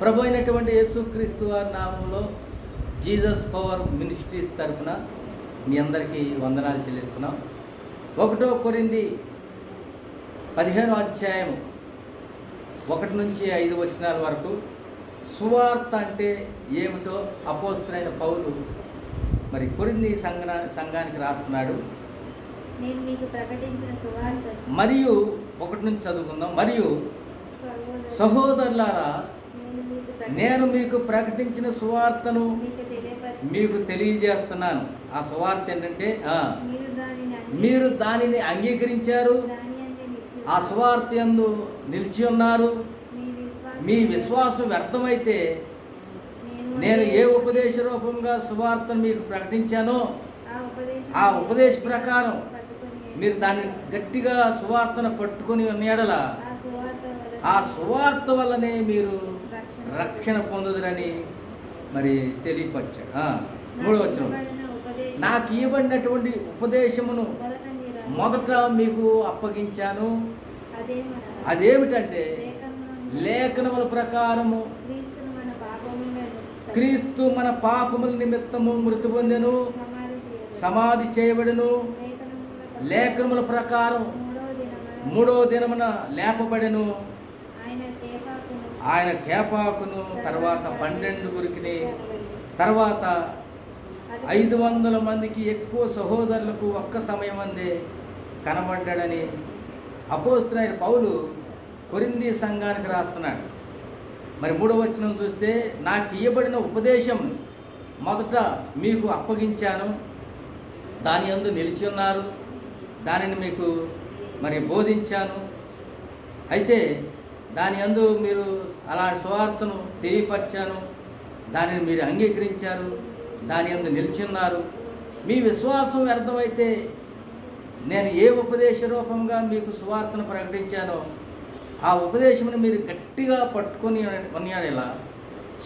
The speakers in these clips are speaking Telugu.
ప్రభు అయినటువంటి యేసుక్రీస్తు వారి నామంలో జీసస్ పవర్ మినిస్ట్రీస్ తరపున మీ అందరికీ వందనాలు చెల్లిస్తున్నాం. ఒకటో కొరింది పదిహేనో అధ్యాయం ఒకటి నుంచి ఐదు వచనాల వరకు సువార్త అంటే ఏమిటో అపోస్తులైన పౌలు మరి కొరింది సంఘ సంఘానికి రాస్తున్నాడు. నేను మీకు ప్రకటించిన సువార్త మరియు ఒకటి నుంచి చదువుకుందాం. మరియు సహోదరు, సహోదరులారా నేను మీకు ప్రకటించిన సువార్తను మీకు తెలియజేస్తున్నాను. ఆ సువార్త ఏంటంటే మీరు దానిని అంగీకరించారు. ఆ సువార్త యందు నిలిచి ఉన్నారు. మీ విశ్వాసం వ్యర్థమైతే నేను ఏ ఉపదేశ రూపంగా సువార్తను మీకు ప్రకటించానో ఆ ఉపదేశం ప్రకారం మీరు దాన్ని గట్టిగా సువార్తను పట్టుకొని ఉన్న యెడల ఆ సువార్త వలన ఆ సువార్త వల్లనే మీరు రక్షణ పొందుదురని మరి తెలియపరిచాడు. నాకు మూడో వచ్చిన నాకు ఇవ్వబడినటువంటి ఉపదేశమును మొదట మీకు అప్పగించాను. అదేమిటంటే లేఖనముల ప్రకారము క్రీస్తు మన పాపముల నిమిత్తము మృతి పొందెను సమాధి చేయబడి సమాధి చేయబడెను. లేఖనముల ప్రకారం మూడో దినమున లేపబడెను. ఆయన కేపాకును తర్వాత పన్నెండు గురికిని తర్వాత ఐదు వందల మందికి ఎక్కువ సహోదరులకు ఒక్క సమయం అందే కనబడ్డాడని అపోస్తున్న పౌలు కొరింది సంఘానికి రాస్తున్నాడు. మరి మూడవ వచనం చూస్తే నాకు ఇవ్వబడిన ఉపదేశం మొదట మీకు అప్పగించాను. దాని అందు నిలిచి ఉన్నారు. దానిని మీకు మరి బోధించాను. అయితే దాని అందు మీరు అలాంటి సువార్తను తెలియపరిచాను. దానిని మీరు అంగీకరించారు. దాని అందు నిలిచిన్నారు మీ విశ్వాసం వ్యర్థమైతే నేను ఏ ఉపదేశ రూపంగా మీకు సువార్తను ప్రకటించానో ఆ ఉపదేశమును మీరు గట్టిగా పట్టుకొని ఉన్నాడేలా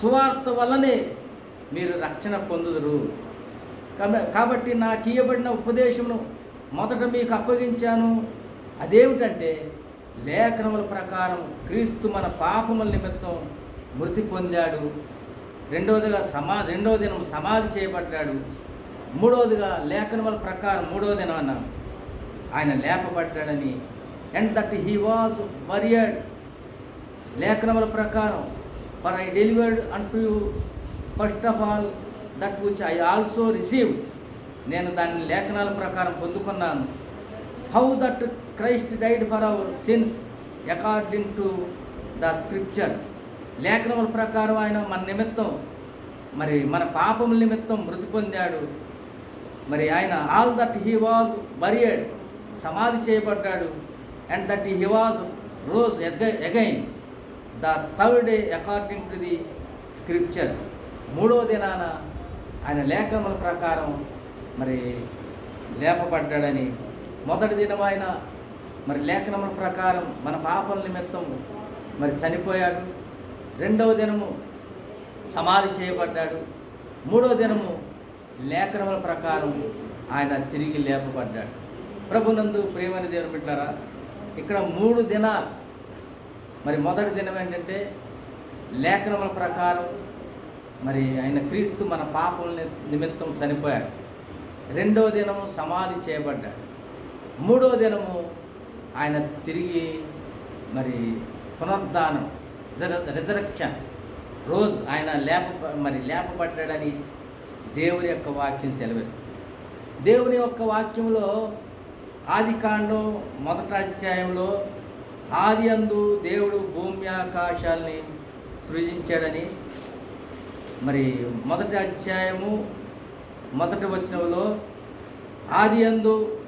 సువార్త వల్లనే మీరు రక్షణ పొందుదురు. కాబ- కాబట్టి నాకు ఇవ్వబడిన ఉపదేశమును మొదట మీకు అప్పగించాను. అదేమిటంటే లేఖనముల ప్రకారం క్రీస్తు మన పాపముల నిమిత్తం మృతి పొందాడు. రెండవదిగా సమా రెండవ దినం సమాధి చేయబడ్డాడు. మూడవదిగా లేఖనముల ప్రకారం మూడవ దినం అన్నాను ఆయన లేపబడ్డాడని. And that he was buried లేఖనముల ప్రకారం ఫర్ ఐ డెలివర్డ్ అంటూ you first of all that which I also receive నేను దాని లేఖనాల ప్రకారం పొందుకున్నాను. How that Christ died for our sins according to the scripture. లేఖనముల ప్రకారం ఆయన మన నిమిత్తం మరి మన పాపముల నిమిత్తం మృతి పొందాడు. మరి ఆయన all that he was buried సమాధి చేయబడ్డాడు. And that he was rose again the third day according to the scripture. మూడో దినాన ఆయన లేఖనముల ప్రకారం మరి లేపబడ్డాడని మొదటి దినం ఆయన మరి లేఖనముల ప్రకారం మన పాపల నిమిత్తం మరి చనిపోయాడు. రెండవ దినము సమాధి చేయబడ్డాడు. మూడో దినము లేఖనముల ప్రకారం ఆయన తిరిగి లేపబడ్డాడు. ప్రభునందు ప్రేమని దేవుని పెట్టారా ఇక్కడ మూడు దినాలు మరి మొదటి దినం ఏంటంటే లేఖనముల ప్రకారం మరి ఆయన క్రీస్తు మన పాపల నిమిత్తం చనిపోయాడు. రెండవ దినము సమాధి చేయబడ్డాడు. మూడో దినము ఆయన తిరిగి మరి పునరుద్ధానం రిజరక్షన్ రోజు ఆయన లేప మరి లేపబడ్డాడని దేవుని యొక్క వాక్యం సెలవిస్తుంది. దేవుని యొక్క వాక్యంలో ఆది కాండం మొదట అధ్యాయంలో ఆది అందు దేవుడు భూమి ఆకాశాల్ని సృజించాడని మరి మొదటి అధ్యాయము మొదటి వచనంలో ఆది అందు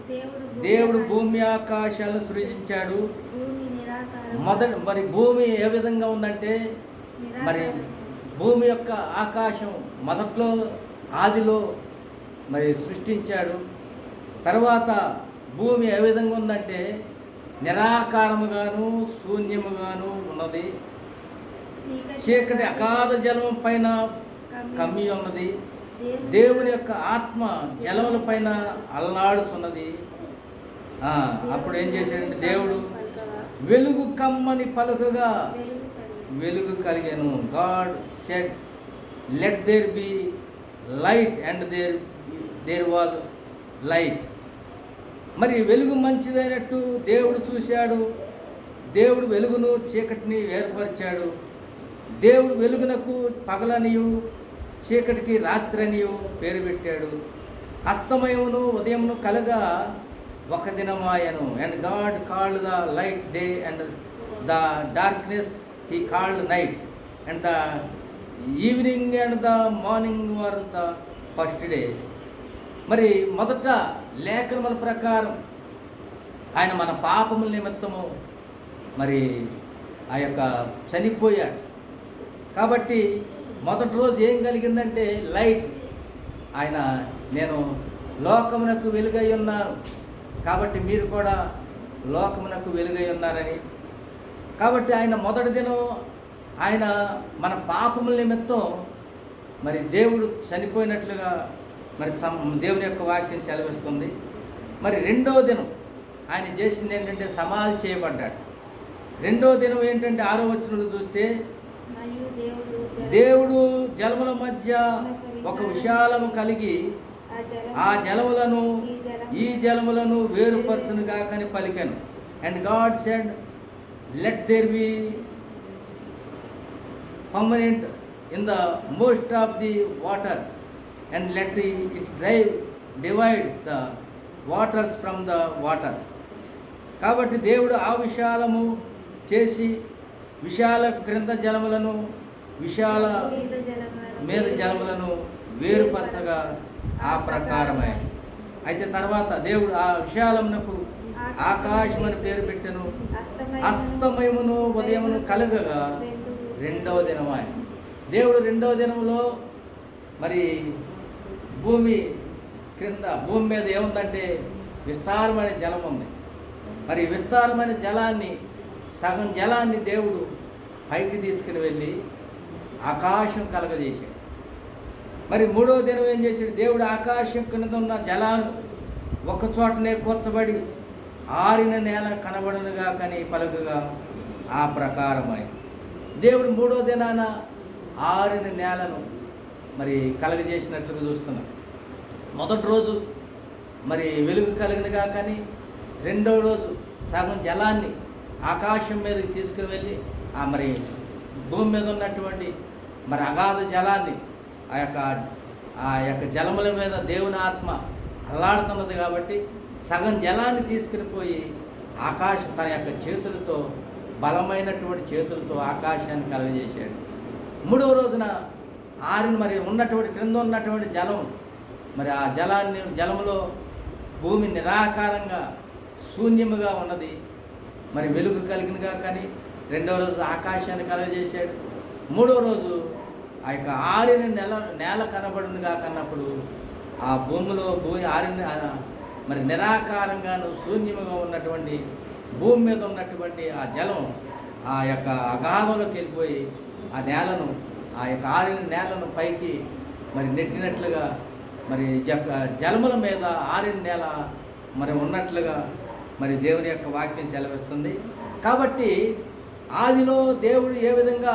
దేవుడు భూమి ఆకాశాలను సృజించాడు. మొదటి మరి భూమి ఏ విధంగా ఉందంటే మరి. భూమి యొక్క ఆకాశం మొదట్లో ఆదిలో మరి సృష్టించాడు. తర్వాత భూమి ఏ విధంగా ఉందంటే నిరాకారముగాను శూన్యముగాను ఉన్నది. చీకటి అగాధ జలం పైన కమ్మి ఉన్నది. దేవుని యొక్క ఆత్మ జలముల పైన అల్లాడుచున్నది. అప్పుడు ఏం చేశాడంటే దేవుడు వెలుగు కమ్మని పలుకగా వెలుగు కలిగాను. God said let there be light and there there was light. మరి వెలుగు మంచిదైనట్టు దేవుడు చూశాడు. దేవుడు వెలుగును చీకటిని ఏర్పరిచాడు. దేవుడు వెలుగునకు పగలనియు చీకటికి రాత్రనియు పేరు పెట్టాడు. అస్తమయమును ఉదయమును కలగా ఒక దినమాయను. And God called the light day and the darkness he called night and the evening and the morning were the first day మరి మొదట లేఖనముల ప్రకారం ఆయన మన పాపముల నిమిత్తము మరి ఆ యొక్క చనిపోయాడు. కాబట్టి మొదటి రోజు ఏం కలిగిందంటే లైట్. ఆయన నేను లోకమునకు వెలుగై ఉన్నాను. కాబట్టి మీరు కూడా లోకమునకు వెలుగై ఉన్నారని. కాబట్టి ఆయన మొదటి దినం ఆయన మన పాపముల నిమిత్తం మరి దేవుడు చనిపోయినట్లుగా మరి దేవుని యొక్క వాక్యం సెలవిస్తుంది. మరి రెండవ దినం ఆయన చేసింది ఏంటంటే సమాధి చేయబడ్డాడు. రెండో దినం ఏంటంటే ఆరో వచనంలో చూస్తే మరియు దేవుడు దేవుడు జలముల మధ్య ఒక విశాలము కలిగి ఆ జలములను ఈ ఈ జలములను వేరుపరచును కాకని పలికాను. And God said let there be firmament in the midst of the waters and let it drive divide the waters from the waters కాబట్టి దేవుడు ఆ విశాలము చేసి విశాల క్రింద జలములను విశాల మీద జలములను వేరుపరచగా ఆ ప్రకారమే. అయితే తర్వాత దేవుడు ఆ విశాలమునకు ఆకాశం అని పేరు పెట్టెను. అస్తమయమును ఉదయమును కలగగా రెండు రెండవ దినమాయ. దేవుడు రెండవ దినంలో మరి భూమి క్రింద భూమి మీద ఏముందంటే విస్తారమైన జలం ఉంది మరి విస్తారమైన జలాన్ని సగం జలాన్ని దేవుడు పైకి తీసుకుని వెళ్ళి ఆకాశం కలగజేశాడు. మరి మూడో దినం ఏం చేశాడు? దేవుడు ఆకాశం కింద ఉన్న జలాలు ఒక చోటనే కూర్చబడి ఆరిన నేల కనబడనుగా కానీ పలుకుగా ఆ ప్రకారమై. దేవుడు మూడో దినాన ఆరిన నేలను మరి కలగజేసినట్లుగా చూస్తున్నాం. మొదటి రోజు మరి వెలుగు కలిగినగా కానీ రెండవ రోజు సగం జలాన్ని ఆకాశం మీదకి తీసుకుని వెళ్ళి ఆ మరి భూమి మీద ఉన్నటువంటి మరి అగాధ జలాన్ని ఆ యొక్క ఆ యొక్క జలముల మీద దేవుని ఆత్మ అల్లాడుతున్నది కాబట్టి సగం జలాన్ని తీసుకుని పోయి ఆకాశం తన యొక్క చేతులతో బలమైనటువంటి చేతులతో ఆకాశాన్ని కలగజేశాడు. మూడవ రోజున ఆరిన మరి ఉన్నటువంటి క్రింద ఉన్నటువంటి జలం మరి ఆ జలాన్ని జలములో భూమి నిరాకారంగా శూన్యముగా ఉన్నది. మరి వెలుగు కలిగినగా కానీ రెండవ రోజు ఆకాశాన్ని కలగజేశాడు. మూడో రోజు ఆ యొక్క ఆరిన నెల నేల కనబడిందిగా కన్నప్పుడు ఆ భూమిలో భూమి ఆరిన మరి నిరాకారంగాను శూన్యముగా ఉన్నటువంటి భూమి మీద ఉన్నటువంటి ఆ జలం ఆ యొక్క అగాధంలోకి వెళ్ళిపోయి ఆ నేలను ఆ యొక్క ఆరిన నేలను పైకి మరి నెట్టినట్లుగా మరి జలముల మీద ఆరిన నేల మరి ఉన్నట్లుగా మరి దేవుని యొక్క వాక్యం సెలవిస్తుంది. కాబట్టి ఆదిలో దేవుడు ఏ విధంగా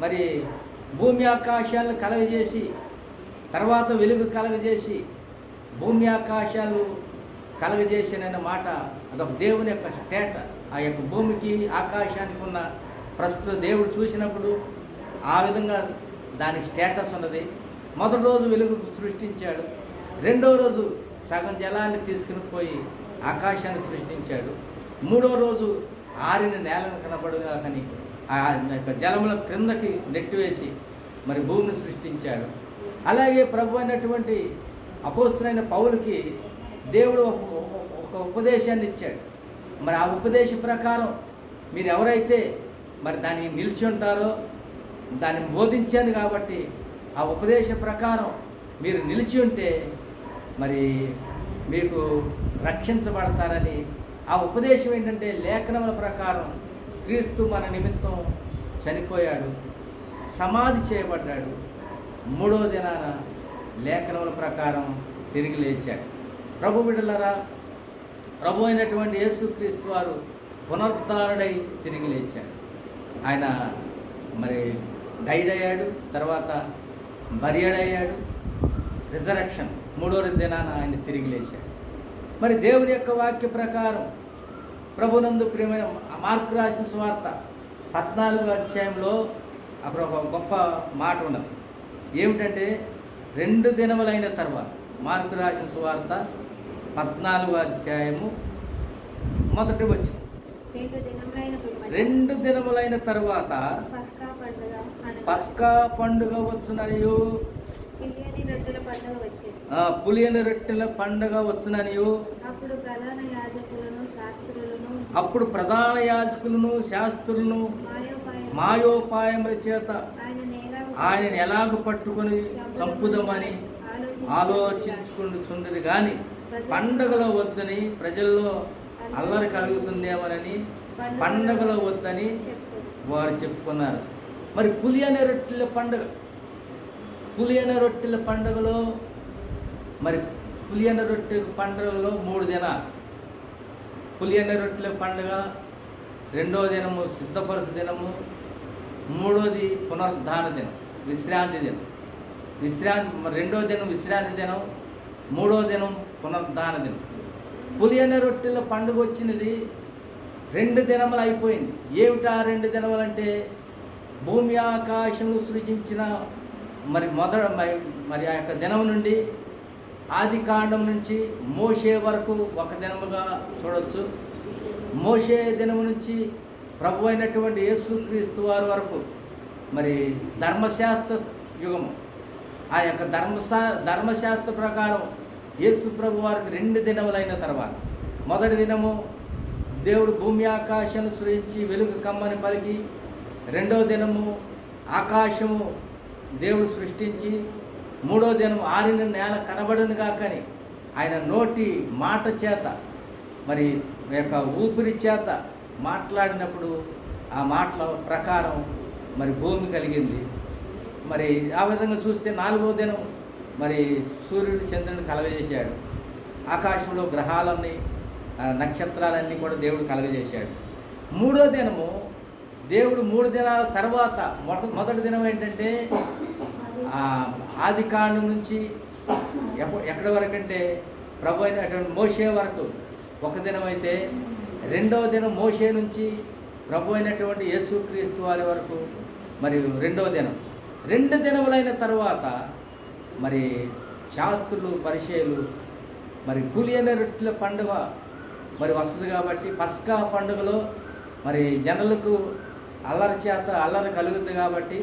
మరి భూమి ఆకాశాలను కలగజేసి తర్వాత వెలుగు కలగజేసి భూమి ఆకాశాలు కలగజేసిన మాట అదొక దేవుని యొక్క స్టేట. ఆ యొక్క భూమికి ఆకాశానికి ఉన్న ప్రస్తుత దేవుడు చూసినప్పుడు ఆ విధంగా దాని స్టేటస్ ఉన్నది. మొదటి రోజు వెలుగు సృష్టించాడు. రెండో రోజు సగం జలాన్ని తీసుకుని పోయి ఆకాశాన్ని సృష్టించాడు. మూడో రోజు ఆరిన నేలను కనబడుగా కానీ ఆ యొక్క జలముల క్రిందకి నెట్టివేసి మరి భూమిని సృష్టించాడు. అలాగే ప్రభు అయినటువంటి అపోస్తులైన పౌలకి దేవుడు ఒక ఒక- ఉపదేశాన్ని ఇచ్చాడు. మరి ఆ ఉపదేశం ప్రకారం మీరు ఎవరైతే మరి దాన్ని నిలిచి ఉంటారో దాన్ని బోధించాను కాబట్టి ఆ ఉపదేశం ప్రకారం మీరు నిలిచి ఉంటే మరి మీకు రక్షించబడతారని ఆ ఉపదేశం ఏంటంటే లేఖనముల ప్రకారం క్రీస్తు మన నిమిత్తం చనిపోయాడు సమాధి చేయబడ్డాడు. మూడో దినాన లేఖనముల ప్రకారం తిరిగి లేచాడు. ప్రభు బిడ్డలరా ప్రభు అయినటువంటి యేసుక్రీస్తు వారు పునరుద్ధారుడై తిరిగి లేచాడు. ఆయన మరి డైడ్ అయ్యాడు తర్వాత బరియడయ్యాడు రిజరక్షన్ మూడో దినాన ఆయన తిరిగి లేచాడు. మరి దేవుని యొక్క వాక్య ప్రకారం ప్రభునందు ప్రియమైన మార్కు రాసిన సువార్త పద్నాలుగు అధ్యాయంలో అక్కడ ఒక గొప్ప మాట ఉన్నది. ఏమిటంటే రెండు దినములైన తర్వాత మార్కు రాసిన సువార్త పద్నాలుగు అధ్యాయము మొదటి వచ్చి రెండు దినములైన తర్వాత పస్కా పండుగ వచ్చుననియు. ఆ, పులియని రొట్టెల పండుగ వచ్చుననియు. అప్పుడు ప్రధాన యాజకులను అప్పుడు ప్రధాన యాజకులను శాస్త్రులను మాయోపాయముల చేత ఆయన ఎలాగ పట్టుకొని చంపుదామని ఆలోచించుకుంటున్నది కానీ పండగలో వద్దని ప్రజల్లో అల్లరి కలుగుతుందేమోనని పండగలో వద్దని వారు చెప్పుకున్నారు. మరి పులి అనే రొట్టెల పండుగ పులి అనే రొట్టెల పండుగలో మరి పులి అనే రొట్టె పండుగలో మూడు దినాలు. పులియని రొట్టెల పండుగ రెండవ దినము సిద్ధపరుస దినము మూడోది పునరుద్ధాన దినం విశ్రాంతి దినం. విశ్రాంతి మరి రెండో దినం విశ్రాంతి దినం మూడో దినం పునరుద్ధాన దినం. పులి రొట్టెల పండుగ వచ్చినది రెండు దినములు అయిపోయింది. ఏమిటా రెండు దినములు అంటే భూమి ఆకాశము సృజించిన మరి మొదట మరి మరి ఆ యొక్క దినం నుండి ఆది కాండం నుంచి మోషే వరకు ఒక దినముగా చూడొచ్చు. మోషే దినము నుంచి ప్రభు అయినటువంటి యేసుక్రీస్తు వారి వరకు మరి ధర్మశాస్త్ర యుగము. ఆ యొక్క ధర్మశా ధర్మశాస్త్ర ప్రకారం యేసు ప్రభు వారికి రెండు దినములైన తర్వాత. మొదటి దినము దేవుడు భూమి ఆకాశం సృజించి వెలుగు కమ్మని పలికి రెండో దినము ఆకాశము దేవుడు సృష్టించి మూడో దినం ఆరిన నేల కనబడును కాకని ఆయన నోటి మాట చేత మరి యొక్క ఊపిరి చేత మాట్లాడినప్పుడు ఆ మాటల ప్రకారం మరి భూమి కలిగింది. మరి ఆ విధంగా చూస్తే నాలుగో దినం మరి సూర్యుడు చంద్రుని కలగజేశాడు. ఆకాశంలో గ్రహాలన్నీ ఆ, నక్షత్రాలన్నీ కూడా దేవుడు కలగజేశాడు. మూడో దినము దేవుడు మూడు దినాల తర్వాత మొదటి మొదటి దినం ఏంటంటే ఆది కాండం నుంచి ఎప్ప- ఎక్కడి వరకు అంటే ప్రభు అయినటువంటి మోషే వరకు ఒక దినం అయితే రెండవ దినం మోసే నుంచి ప్రభు అయినటువంటి యేసుక్రీస్తు వారి వరకు మరి రెండవ దినం. రెండు దినములైన తర్వాత మరి శాస్త్రులు పరిచయలు మరి పులియన రొట్టెల పండుగ మరి వస్తుంది కాబట్టి పస్కా పండుగలో మరి జనులకు అల్లరి చేత అల్లరి కలుగుద్ది కాబట్టి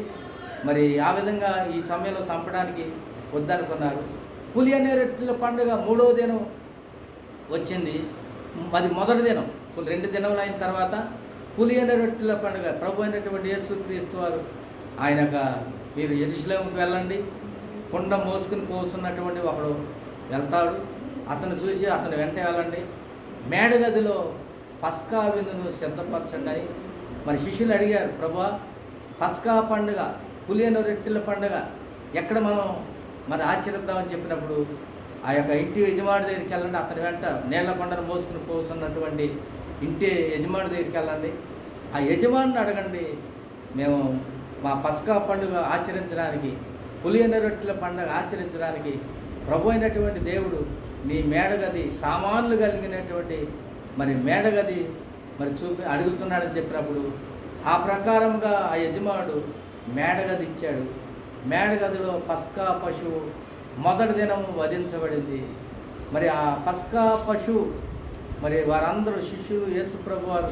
మరి ఆ విధంగా ఈ సమయంలో చంపడానికి వద్దనుకున్నారు. పులి అనే రొట్టెల పండుగ మూడవ దినం వచ్చింది. అది మొదటి దినం రెండు దినములు అయిన తర్వాత పులి అనే రొట్టెల పండుగ ప్రభు అయినటువంటి యేసుక్రీస్తు వారు ఆయన మీరు ఎరుశలేముకి వెళ్ళండి. కుండ మోసుకుని పోతున్నటువంటి ఒకడు వెళ్తాడు. అతను చూసి అతను వెంట వెళ్ళండి. మేడగదిలో పస్కా విందును సిద్ధపరచండి అని మరి శిష్యులు అడిగారు. ప్రభా పస్కా పండుగ పులియను రొట్టెల పండుగ ఎక్కడ మనం మరి ఆచరిద్దామని చెప్పినప్పుడు ఆ యొక్క ఇంటి యజమాని దగ్గరికి వెళ్ళండి అతని వెంట నీళ్ళ కొండను మోసుకుని పోతున్నటువంటి ఇంటి యజమాని దగ్గరికి వెళ్ళండి. ఆ యజమానిని అడగండి మేము మా పస్కా పండుగ ఆచరించడానికి పులియన రొట్టెల పండుగ ఆచరించడానికి ప్రభు అయినటువంటి దేవుడు నీ మేడగది సామాన్లు కలిగినటువంటి మరి మేడగది మరి చూపి అడుగుతున్నాడని చెప్పినప్పుడు ఆ ప్రకారంగా ఆ యజమానుడు మేడగది ఇచ్చాడు. మేడగదిలో పస్కా పశువు మొదటి దినం వధించబడింది. మరి ఆ పస్కా పశువు మరి వారందరూ శిష్యులు యేసు ప్రభు వారు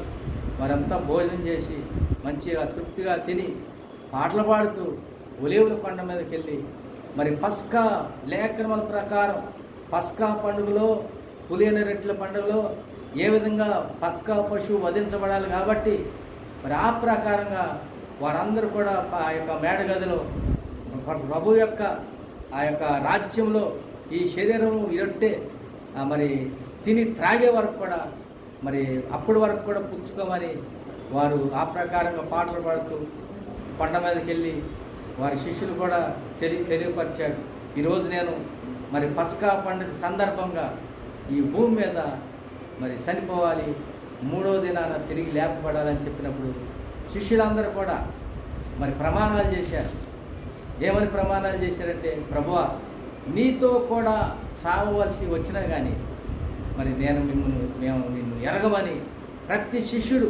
వారంతా భోజనం చేసి మంచిగా తృప్తిగా తిని పాటలు పాడుతూ ఒలేవుల కొండ మీదకి వెళ్ళి మరి పస్కా లేఖనముల ప్రకారం పస్కా పండుగలో పులియన రెట్ల పండుగలో ఏ విధంగా పస్కా పశువు వధించబడాలి కాబట్టి మరి ఆ ప్రకారంగా వారందరూ కూడా ఆ యొక్క మేడగదిలో ప్రభు యొక్క ఆ యొక్క రాజ్యంలో ఈ శరీరము ఇరట్టే ఆ మరి తిని త్రాగే వరకు కూడా మరి అప్పటి వరకు కూడా పుచ్చుకోమని వారు ఆ ప్రకారంగా పాటలు పాడుతూ కొండ మీదకి వెళ్ళి వారి శిష్యులు కూడా తెలియ తెలియపరిచాడు ఈరోజు నేను మరి పస్కా పండుగ సందర్భంగా ఈ భూమి మీద మరి చనిపోవాలి మూడో దినాన తిరిగి లేపబడాలని చెప్పినప్పుడు శిష్యులందరూ కూడా మరి ప్రమాణాలు చేశారు. ఏమని ప్రమాణాలు చేశారంటే ప్రభువ నీతో కూడా సాగవలసి వచ్చినా కానీ మరి నేను మిమ్మల్ని మేము నిన్ను ఎరగమని ప్రతి శిష్యుడు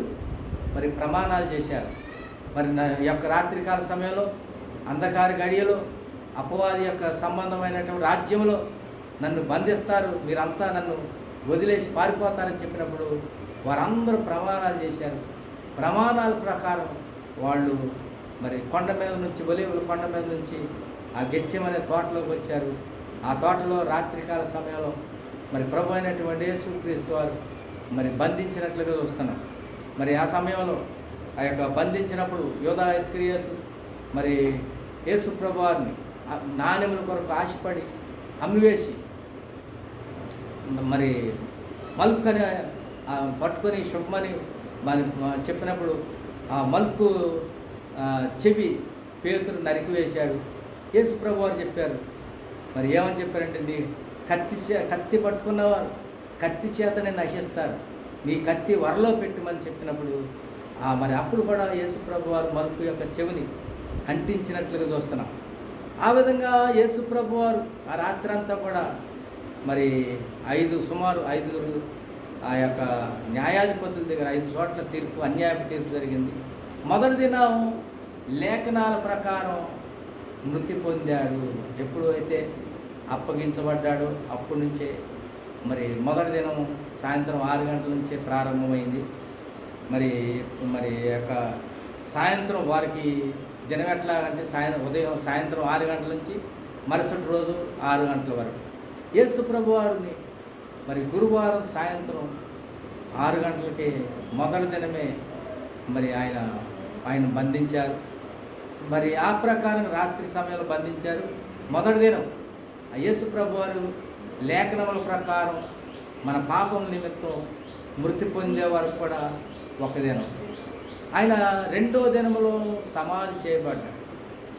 మరి ప్రమాణాలు చేశారు. మరి నా యొక్క రాత్రికాల సమయంలో అంధకార గడియలో అపవాది యొక్క సంబంధమైనటువంటి రాజ్యంలో నన్ను బంధిస్తారు మీరంతా నన్ను వదిలేసి పారిపోతారని చెప్పినప్పుడు వారందరూ ప్రమాణాలు చేశారు. ప్రమాణాల ప్రకారం వాళ్ళు మరి కొండ మీద నుంచి ఒలివుల కొండ మీద నుంచి ఆ గెచ్చమనే తోటలోకి వచ్చారు. ఆ తోటలో రాత్రికాల సమయంలో మరి ప్రభు అయినటువంటి యేసుక్రీస్తు వారు మరి బంధించినట్లుగా చూస్తున్నాం. మరి ఆ సమయంలో ఆ యొక్క బంధించినప్పుడు యోధా ఇస్క్రియతు మరి యేసు ప్రభు వారిని నాణ్యముల కొరకు ఆశపడి అమ్మివేసి మరి మల్కని పట్టుకొని శుభమని మరి చెప్పినప్పుడు ఆ మల్కు చెవి పేతురు నరికివేశాడు. యేసు ప్రభు వారు చెప్పారు మరి ఏమని చెప్పారంటే నీ కత్తి చే కత్తి పట్టుకున్నవారు కత్తి చేతనే నశిస్తారు. నీ కత్తి వరలో పెట్టమని చెప్పినప్పుడు ఆ మరి అప్పుడు కూడా యేసు ప్రభు వారు మలుపు యొక్క చెవిని అంటించినట్లుగా చూస్తున్నాం. ఆ విధంగా యేసు ప్రభు వారు ఆ రాత్రి అంతా కూడా మరి ఐదు సుమారు ఐదుగురు ఆ యొక్క న్యాయాధిపతుల దగ్గర ఐదు చోట్ల తీర్పు అన్యాయపు తీర్పు జరిగింది. మొదటి దినం లేఖనాల ప్రకారం మృతి పొందాడు. ఎప్పుడు అయితే అప్పగించబడ్డాడో అప్పటి నుంచే మరి మొదటి దినం సాయంత్రం ఆరు గంటల నుంచే ప్రారంభమైంది. మరి మరి యొక్క సాయంత్రం వారికి దినం ఎట్లా అంటే సాయం ఉదయం సాయంత్రం ఆరు గంటల నుంచి మరుసటి రోజు ఆరు గంటల వరకు. యేసు ప్రభు వారిని మరి గురువారం సాయంత్రం ఆరు గంటలకి మొదటి దినమే మరి ఆయన ఆయన బంధించారు. మరి ఆ ప్రకారం రాత్రి సమయంలో బంధించారు. మొదటి దినం యేసు ప్రభు వారు లేఖనముల ప్రకారం మన పాపం నిమిత్తం మృతి పొందే వరకు కూడా ఒక దినం. ఆయన రెండో దినములో సమాధి చేయబడ్డాడు.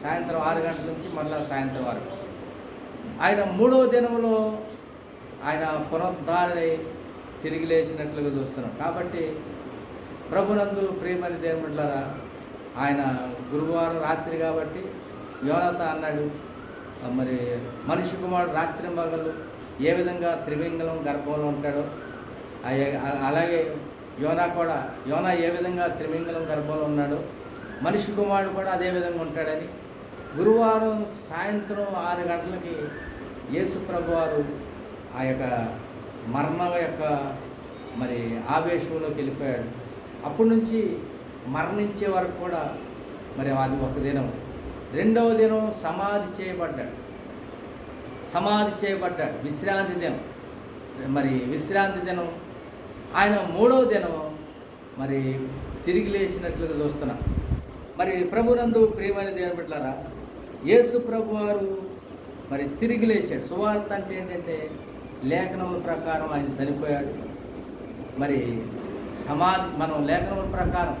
సాయంత్రం ఆరు గంటల నుంచి మళ్ళా సాయంత్రం వరకు. ఆయన మూడో దినములో ఆయన పునరుద్ధారణై తిరిగి లేచినట్లుగా చూస్తున్నాం. కాబట్టి ప్రభునందు ప్రియమని దేవుళ్ళారా ఆయన గురువారం రాత్రి కాబట్టి యోనత అన్నాడు మరి మనిషి కుమారుడు రాత్రి మగలు ఏ విధంగా త్రివింగలం గర్భంలో ఉంటాడో అలాగే యోనా కూడా యోనా ఏ విధంగా త్రిమింగలం గర్భంలో ఉన్నాడో మనిషి కుమారుడు కూడా అదే విధంగా ఉంటాడని గురువారం సాయంత్రం ఆరు గంటలకి యేసు ప్రభు వారు ఆ యొక్క మరణం యొక్క మరి ఆవేశంలోకి వెళ్ళిపోయాడు. అప్పటి నుంచి మరణించే వరకు కూడా మరి అది ఒక దినం. రెండవ దినం సమాధి చేయబడ్డాడు. సమాధి చేయబడ్డాడు. విశ్రాంతి దినం. మరి విశ్రాంతి దినం. ఆయన మూడవ దినం మరి తిరిగి లేచినట్లుగా చూస్తున్నాం. మరి ప్రభునందు ప్రియమైన దేవుని బిడ్డలారా యేసు ప్రభు వారు మరి తిరిగి లేచాడు. సువార్త అంటే ఏంటంటే లేఖనముల ప్రకారం ఆయన చనిపోయాడు మరి సమాధి మనం లేఖనముల ప్రకారం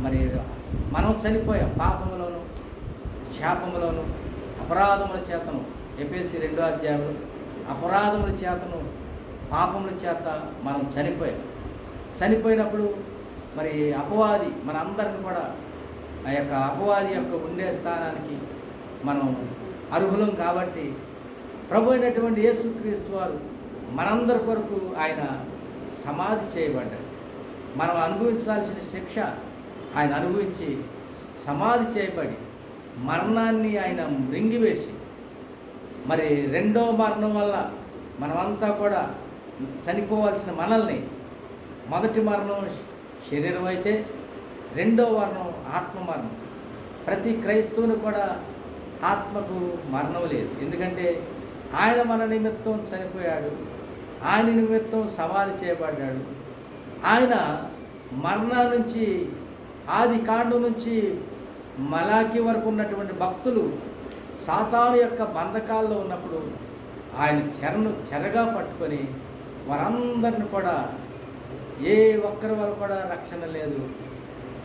మరి మనం చనిపోయాం పాపములోను శాపములోను అపరాధముల చేతను. ఎపిఎస్సి రెండో అధ్యాయంలో అపరాధముల చేతను పాపముల చేత మనం చనిపోయాం. చనిపోయినప్పుడు మరి అపవాది మన అందరిని కూడా ఆ యొక్క అపవాది యొక్క ఉండే స్థానానికి మనం అర్హులం కాబట్టి ప్రభు అయినటువంటి యేసుక్రీస్తు వారు మనందరి కొరకు ఆయన సమాధి చేయబడ్డాడు మనం అనుభవించాల్సిన శిక్ష ఆయన అనుభవించి సమాధి చేయబడి మరణాన్ని ఆయన మృంగివేసి మరి రెండో మరణం వల్ల మనమంతా కూడా చనిపోవాల్సిన మనల్ని మొదటి మరణం శరీరం అయితే రెండో మరణం ఆత్మ మరణం. ప్రతి క్రైస్తవుని కూడా ఆత్మకు మరణం లేదు. ఎందుకంటే ఆయన మన నిమిత్తం చనిపోయాడు. ఆయన నిమిత్తం సమాధి చేయబడ్డాడు. ఆయన మరణ నుంచి ఆది కాండం నుంచి మలాకి వరకు ఉన్నటువంటి భక్తులు సాతాను యొక్క బంధకాల్లో ఉన్నప్పుడు ఆయన చెరను చెరగా పట్టుకొని వారందరిని కూడా ఏ ఒక్కరి వల్ల కూడా రక్షణ లేదు.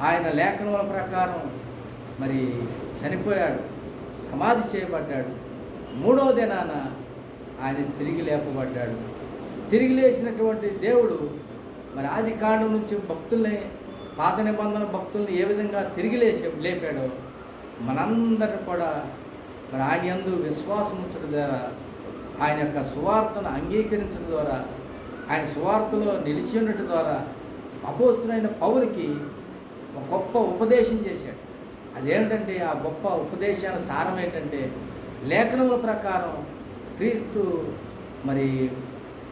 ఆయన లేఖనముల ప్రకారం మరి చనిపోయాడు సమాధి చేయబడ్డాడు. మూడో దినాన ఆయన తిరిగి లేపబడ్డాడు. తిరిగి లేచినటువంటి దేవుడు మరి ఆది కాండం నుంచి భక్తుల్ని పాత నిబంధన భక్తుల్ని ఏ విధంగా తిరిగి లేచే లేపాడో మనందరూ కూడా మరి ఆయన ఎందు విశ్వాసం ఉంచడం ద్వారా ఆయన యొక్క సువార్తను అంగీకరించడం ద్వారా ఆయన సువార్తలో నిలిచి ఉండటం ద్వారా అపోస్తులైన పౌలకి ఒక గొప్ప ఉపదేశం చేశాడు. అదేంటంటే ఆ గొప్ప ఉపదేశాల సారం ఏంటంటే లేఖనముల ప్రకారం క్రీస్తు మరి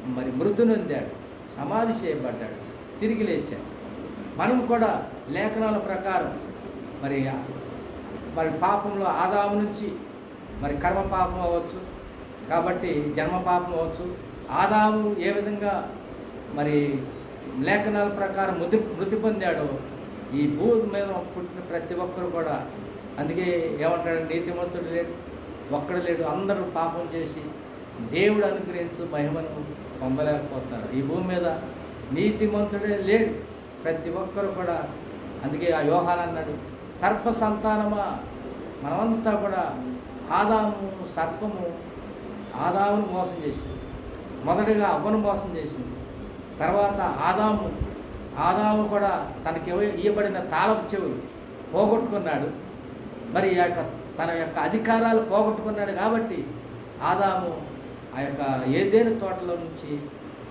మరి మృతి నొందాడు సమాధి చేయబడ్డాడు తిరిగి లేచాడు. మనం కూడా లేఖనాల ప్రకారం మరి మరి పాపంలో ఆదాము నుంచి మరి కర్మ పాపం అవ్వచ్చు. కాబట్టి జన్మ పాపం అవ్వచ్చు. ఆదాము ఏ విధంగా మరి లేఖనాల ప్రకారం మృతి మృతి పొందాడో ఈ భూమి మీద పుట్టిన ప్రతి ఒక్కరు కూడా అందుకే ఏమంటాడు నీతిమంతుడు లేడు. ఒక్కడ లేడు అందరూ పాపం చేసి దేవుడు అనుగ్రహించు మహిమను పొందలేకపోతున్నారు. ఈ భూమి మీద నీతిమంతుడే లేడు ప్రతి ఒక్కరు కూడా. అందుకే ఆ యోహాన్ అన్నాడు సర్ప సంతానమా? మనమంతా కూడా ఆదాము సర్పము ఆదామును మోసం చేసింది. మొదటిగా అవ్వను మోసం చేసింది. తర్వాత ఆదాము ఆదాము కూడా తనకి ఇవ్వబడిన తాళపు చెవులు పోగొట్టుకున్నాడు. మరి ఆ యొక్క తన యొక్క అధికారాలు పోగొట్టుకున్నాడు కాబట్టి ఆదాము ఆ యొక్క ఏదేని తోటలో నుంచి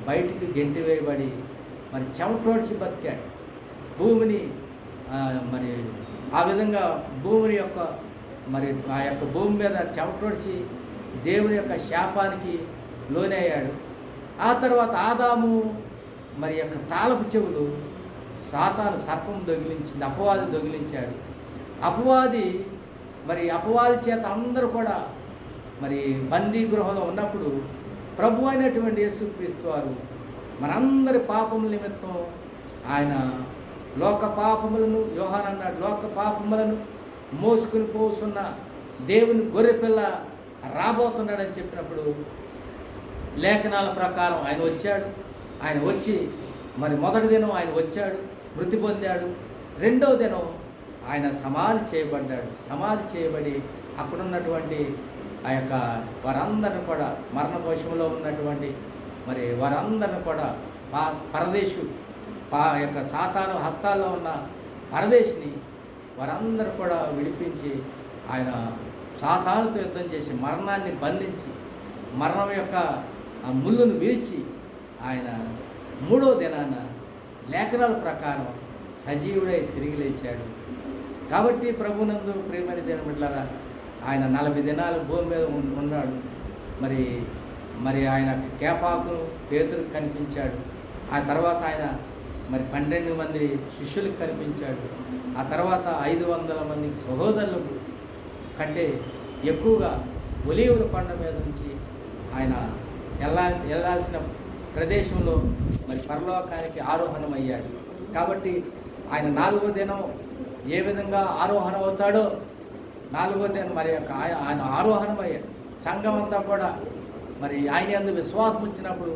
బయటికి గెంటి వేయబడి మరి చెమటోడ్చి బతికాడు. భూమిని మరి ఆ విధంగా భూమిని యొక్క మరి ఆ యొక్క భూమి మీద చెమటోడ్చి దేవుని యొక్క శాపానికి లోనయ్యాడు. ఆ తర్వాత ఆదాము మరి యొక్క తాళపు చెవులు సాతాను సర్పం దొగిలించింది అపవాది దొగిలించాడు. అపవాది మరి అపవాది చేత అందరూ కూడా మరి బందీ గృహంలో ఉన్నప్పుడు ప్రభు అయినటువంటి యేసుక్రీస్తు వారు మనందరి పాపముల నిమిత్తం ఆయన లోక పాపములను యోహాన్ అన్నాడు లోక పాపములను మోసుకుని పోసున్న దేవుని గొర్రెపిల్ల రాబోతున్నాడని చెప్పినప్పుడు లేఖనాల ప్రకారం ఆయన వచ్చాడు. ఆయన వచ్చి మరి మొదటి దినం ఆయన వచ్చాడు మృతి పొందాడు. రెండవ దినం ఆయన సమాధి చేయబడ్డాడు. సమాధి చేయబడి అక్కడున్నటువంటి ఆ యొక్క వారందరిని కూడా మరణ పోషంలో ఉన్నటువంటి మరి వారందరిని కూడా పా పరదేశు పా యొక్క సాతాను హస్తాల్లో ఉన్న పరదేశిని వారందరూ కూడా విడిపించి ఆయన సాతానుతో యుద్ధం చేసి మరణాన్ని బంధించి మరణం యొక్క ఆ ముళ్ళును విరిచి ఆయన మూడో దినాన లేఖనాల ప్రకారం సజీవుడై తిరిగి లేచాడు. కాబట్టి ప్రభునందు ప్రేమని దేవుడిలారా ఆయన నలభై దినాలు భూమి మీద ఉన్నాడు. మరి మరి ఆయన కేపాకు పేతులకు కనిపించాడు. ఆ తర్వాత ఆయన మరి పన్నెండు మంది శిష్యులకు కనిపించాడు. ఆ తర్వాత ఐదు వందల మంది సహోదరులకు కంటే ఎక్కువగా ఒలీవుల కొండ మీద నుంచి ఆయన వెళ్ళా వెళ్ళాల్సిన ప్రదేశంలో మరి పరలోకానికి ఆరోహణమయ్యాడు. కాబట్టి ఆయన నాలుగో దినం ఏ విధంగా ఆరోహణ అవుతాడో నాలుగో దిన మరి ఆయన ఆరోహణమయ్యే సంఘం అంతా కూడా మరి ఆయన అందు విశ్వాసం వచ్చినప్పుడు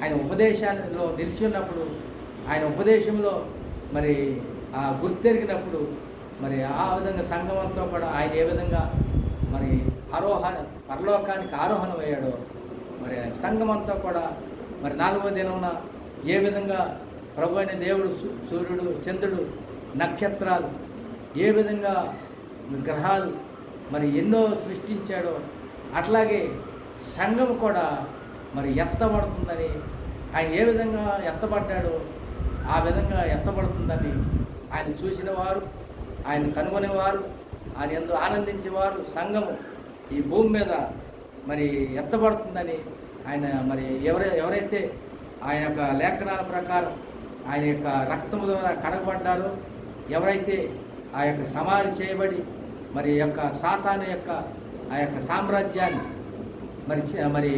ఆయన ఉపదేశాలలో నిలిచి ఉన్నప్పుడు ఆయన ఉపదేశంలో మరి ఆ గుర్తెరిగినప్పుడు మరి ఆ విధంగా సంఘం అంతా కూడా ఆయన ఏ విధంగా మరి ఆరోహణ పరలోకానికి ఆరోహణం అయ్యాడో మరి సంఘం అంతా కూడా మరి నాలుగో దినమున ఏ విధంగా ప్రభు అయిన దేవుడు సూర్యుడు చంద్రుడు నక్షత్రాలు ఏ విధంగా గ్రహాలు మరి ఎన్నో సృష్టించాడో అట్లాగే సంఘం కూడా మరి ఎత్తబడుతుందని ఆయన ఏ విధంగా ఎత్తబడ్డాడో ఆ విధంగా ఎత్తబడుతుందని ఆయన చూసిన వారు ఆయన కనుగొనేవారు ఆయన ఎందు ఆనందించేవారు సంఘము ఈ భూమి మీద మరి ఎత్తబడుతుందని ఆయన మరి ఎవరై ఎవరైతే ఆయన యొక్క లేఖనాల ప్రకారం ఆయన యొక్క రక్తము ద్వారా కడగబడ్డారో ఎవరైతే ఆ యొక్క సమాధి చేయబడి మరి యొక్క సాతాను యొక్క ఆ యొక్క సామ్రాజ్యాన్ని మరి చ- మరి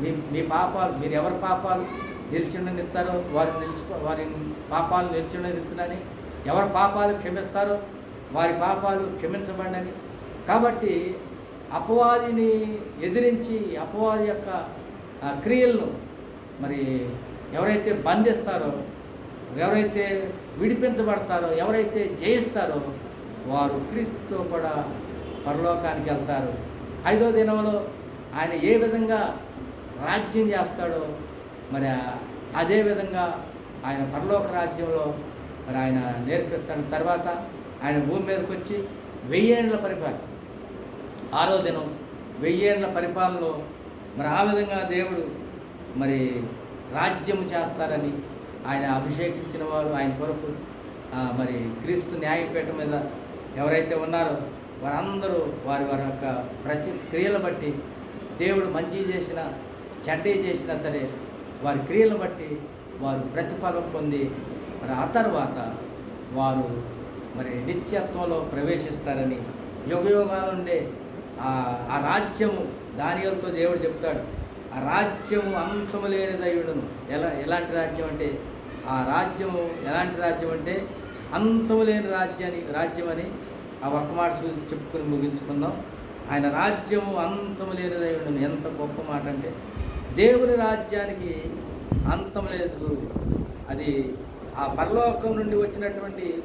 మీ మీ పాపాలు మీరు ఎవరి పాపాలు నిలిచిండనిస్తారో వారు నిలిచిపో వారి పాపాలు నిలిచిండనిస్తున్నాని ఎవరి పాపాలు క్షమిస్తారో వారి పాపాలు క్షమించబడని కాబట్టి అపవాదిని ఎదిరించి అపవాది యొక్క క్రియలను మరి ఎవరైతే బంధిస్తారో ఎవరైతే విడిపించబడతారో ఎవరైతే జయిస్తారో వారు క్రీస్తుతో కూడా పరలోకానికి వెళ్తారు. ఐదో దినంలో ఆయన ఏ విధంగా రాజ్యం చేస్తాడో మరి అదే విధంగా ఆయన పరలోక రాజ్యంలో మరి ఆయన నేర్పిస్తాడు. తర్వాత ఆయన భూమి మీదకి వచ్చి వెయ్యేండ్ల పరిపాలన. ఆరో దినం వెయ్యేండ్ల పరిపాలనలో మరి ఆ విధంగా దేవుడు మరి రాజ్యం చేస్తారని ఆయన అభిషేకించిన వారు ఆయన కొరకు మరి క్రీస్తు న్యాయపీఠం మీద ఎవరైతే ఉన్నారో వారందరూ వారి వారి యొక్క ప్రతి క్రియలు బట్టి దేవుడు మంచి చేసిన చెడ్డ చేసినా సరే వారి క్రియలు బట్టి వారు ప్రతిఫలం పొంది మరి ఆ తర్వాత వారు మరి నిత్యత్వంలో ప్రవేశిస్తారని యుగయోగాలు ఉండే ఆ రాజ్యము దానియలతో దేవుడు చెప్తాడు. ఆ రాజ్యము అంతము లేని దైవుడును ఎలా ఎలాంటి రాజ్యం అంటే ఆ రాజ్యం ఎలాంటి రాజ్యం అంటే అంతము లేని రాజ్యాన్ని రాజ్యం అని ఆ ఒక్క మాట చెప్పుకుని ముగించుకుందాం. ఆయన రాజ్యము అంతము లేని దైవుడును ఎంత గొప్ప మాట అంటే దేవుని రాజ్యానికి అంతం లేదు. అది ఆ పరలోకం నుండి వచ్చినటువంటి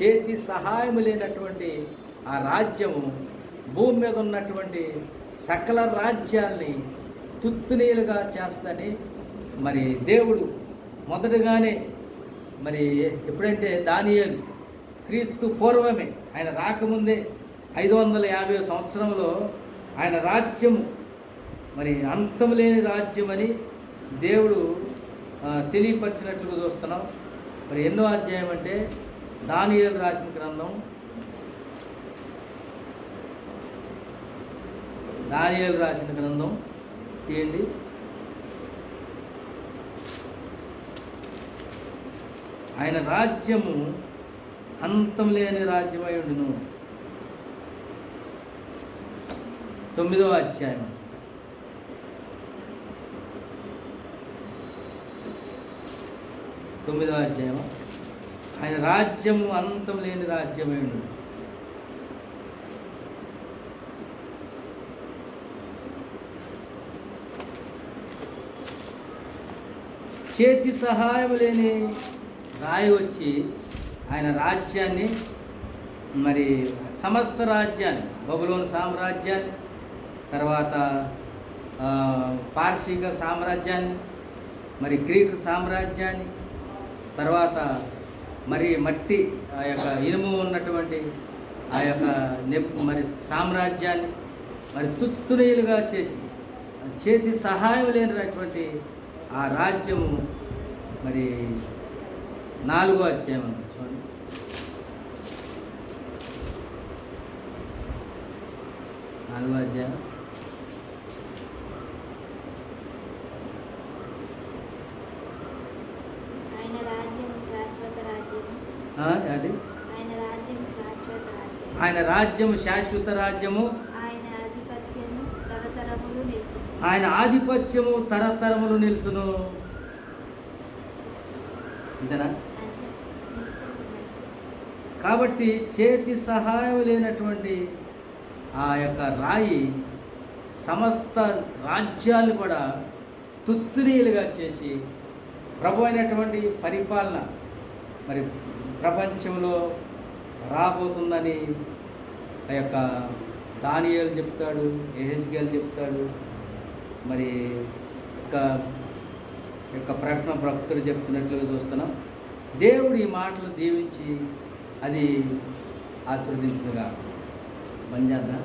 చేతి సహాయం లేనటువంటి ఆ రాజ్యము భూమి మీద ఉన్నటువంటి సకల రాజ్యాల్ని తుత్తునీలుగా చేస్తని మరి దేవుడు మొదటగానే మరి ఎప్పుడంటే దానియలు క్రీస్తు పూర్వమే ఆయన రాకముందే ఐదు వందల యాభై సంవత్సరంలో ఆయన రాజ్యము మరి అంతం లేని రాజ్యం అని దేవుడు తెలియపరిచినట్లుగా చూస్తున్నాం. మరి ఎన్నో అధ్యాయం అంటే దానియలు రాసిన గ్రంథం. దానియలు రాసిన గ్రంథం. తీయండి. ఆయన రాజ్యము అంతం లేని రాజ్యమై ఉండును. తొమ్మిదవ అధ్యాయం. తొమ్మిదవ అధ్యాయం. ఆయన రాజ్యము అంతం లేని రాజ్యమై ఉండును. చేతి సహాయం లేని రాయి వచ్చి ఆయన రాజ్యాన్ని మరి సమస్త రాజ్యాన్ని బబులోని సామ్రాజ్యాన్ని తర్వాత పార్సీక సామ్రాజ్యాన్ని మరి గ్రీకు సామ్రాజ్యాన్ని తర్వాత మరి మట్టి ఆ యొక్క ఇనుము ఉన్నటువంటి ఆ యొక్క మరి సామ్రాజ్యాన్ని మరి తుత్తునీలుగా చేసి చేతి సహాయం లేనటువంటి ఆ రాజ్యము మరి నాలుగో అధ్యాయం అన్నమాట చూడండి. నాలుగో అధ్యాయం. ఆయన రాజ్యం శాశ్వత రాజ్యం. ఆ, అది? ఆయన రాజ్యం శాశ్వత రాజ్యం. ఆయన రాజ్యము శాశ్వత రాజ్యము. ఆయన ఆధిపత్యము తరతరములు నిలిచి ఆయన ఆధిపత్యము తరతరములు నిలుసును అంతేనా? కాబట్టి చేతి సహాయం లేనటువంటి ఆ యొక్క రాయి సమస్త రాజ్యాలు కూడా తుత్తునీలుగా చేసి ప్రభు అయినటువంటి పరిపాలన మరి ప్రపంచంలో రాబోతుందని ఆ యొక్క దానియాలు చెప్తాడు ఎహెచ్కేలు చెప్తాడు మరి యొక్క యొక్క ప్రకటన భక్తులు చెప్తున్నట్లుగా చూస్తున్నాం. దేవుడు ఈ మాటలు దీవించి అది ఆస్వాదించునుగా. బంజారా